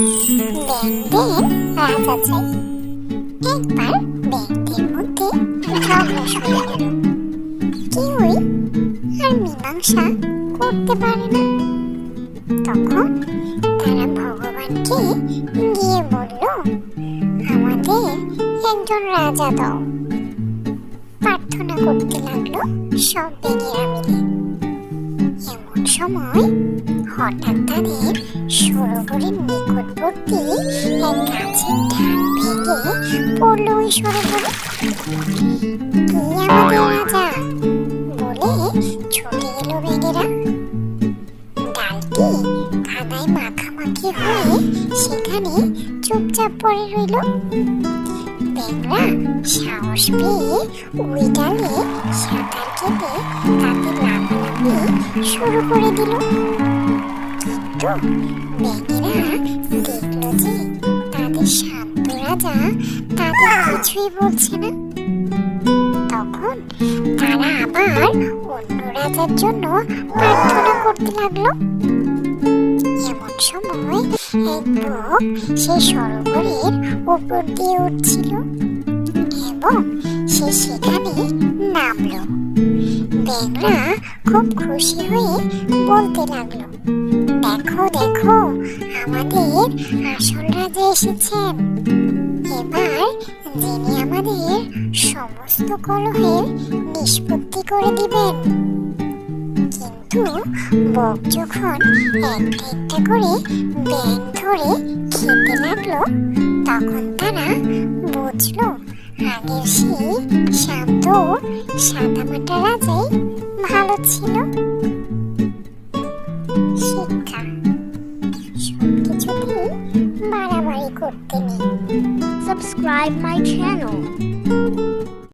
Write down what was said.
ব্যাঙদের রাজা মধ্যে ঝগড়া শুরু করতে পারে তখন ভগবানকে গিয়ে বলল আমাদের একজন রাজা দাও প্রার্থনা করতে লাগল, সব বেগেরা মিলে সময় হঠাৎ তাদের সরোবরের নিকটবর্তী এক গাছের ঢাল ভেঙে পড়ল ওই সরোবরে। কি আমাদের রাজা? বলে ছুটে এলো বেগেরা। ডালটি কাদায় মাখামাখি হয়ে সেখানে চুপচাপ পড়ে রইল। বেগরা সাহস পেয়ে ওই ডালে সাঁতার কেটে তাতে লাফালাফি শুরু করে দিল। কিন্তু বেগেরা দেখল যে তাদের শান্ত রাজা তাদের কিছুই বলছে না। তখন তারা আবার অন্য রাজার জন্য প্রার্থনা করতে লাগল। এমন সময় এক বক সে সরোবরের উপর দিয়ে উঠছিল এবং সে সেখানে নামলো। ব্যাংরা খুব খুশি হয়ে বলতে লাগল, দেখো দেখো, আমাদের আসল রাজা এসেছেন। এবার যিনি আমাদের সমস্ত কলহের নিষ্পত্তি করে দিবেন। কিন্তু বক যখন একটা করে ব্যাং ধরে খেতে লাগল, তখন তারা বুঝলো আগের সেই শান্ত সাদামাটা রাজাই ভালো ছিল শিক্ষা সবকিছুতেই বাড়াবাড়ি করতে নেই সাবস্ক্রাইব মাই channel.